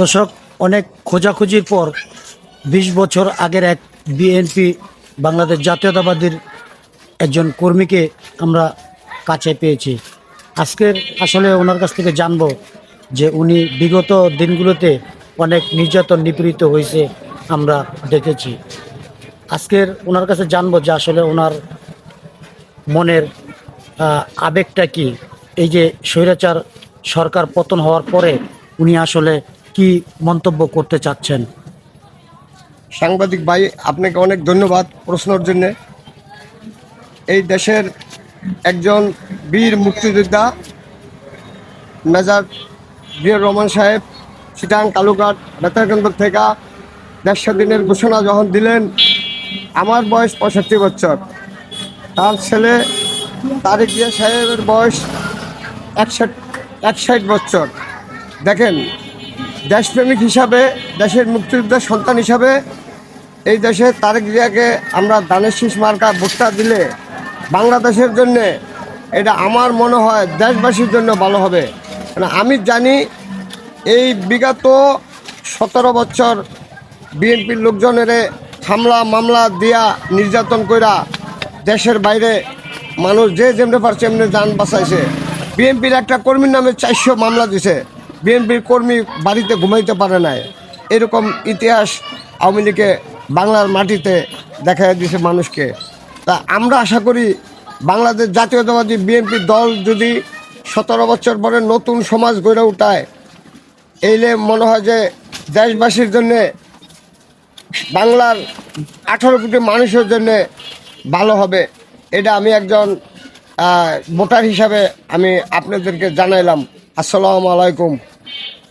দর্শক, অনেক খোঁজাখুঁজির পর বিশ বছর আগের এক বিএনপি বাংলাদেশ জাতীয়তাবাদীর একজন কর্মীকে আমরা কাছে পেয়েছি। আজকের আসলে ওনার কাছ থেকে জানব যে উনি বিগত দিনগুলোতে অনেক নির্যাতন নিপীড়িত হয়েছে আমরা দেখেছি। আজকের ওনার কাছে জানব যে আসলে ওনার মনের আবেগটা কি? এই যে স্বৈরাচার সরকার পতন হওয়ার পরে উনি আসলে কি মন্তব্য করতে চাচ্ছেন? সাংবাদিক ভাই, আপনাকে অনেক ধন্যবাদ প্রশ্নের জন্য। এই দেশের একজন বীর মুক্তিযোদ্ধা, মেজর বীর রহমান সাহেব সিটাং কালুঘাট বেতারকেন্দ্র থেকে দেড় স্বাধীনের ঘোষণা যখন দিলেন, আমার বয়স পঁয়ষট্টি বছর। তার ছেলে তারেক জিয়া সাহেবের বয়স একষট একষাট বছর। দেখেন দেশপ্রেমিক হিসাবে, দেশের মুক্তিযোদ্ধার সন্তান হিসাবে, এই দেশে তারেক জিয়াকে আমরা দানের শীষ মার্কা ভোটটা দিলে বাংলাদেশের জন্য এটা আমার মনে হয় দেশবাসীর জন্য ভালো হবে। মানে আমি জানি এই বিগত সতেরো বছর বিএনপির লোকজনের হামলা, মামলা দিয়া নির্যাতন কইরা দেশের বাইরে মানুষ যে যেমনি পারছে, এমনি যান বাঁচাইছে। বিএনপির একটা কর্মীর নামে চারশো মামলা দিছে। বিএনপির কর্মী বাড়িতে ঘুমাইতে পারে নাই। এরকম ইতিহাস আওয়ামী লীগে বাংলার মাটিতে দেখা দিয়েছে মানুষকে। তা আমরা আশা করি বাংলাদেশ জাতীয়তাবাদী বিএনপি দল যদি সতেরো বছর পরে নতুন সমাজ গড়ে উঠায় এইলে মনে হয় যে দেশবাসীর জন্যে, বাংলার আঠারো কোটি মানুষের জন্য ভালো হবে। এটা আমি একজন ভোটার হিসাবে আমি আপনাদেরকে জানাইলাম। আসসালামু আলাইকুম। Yeah.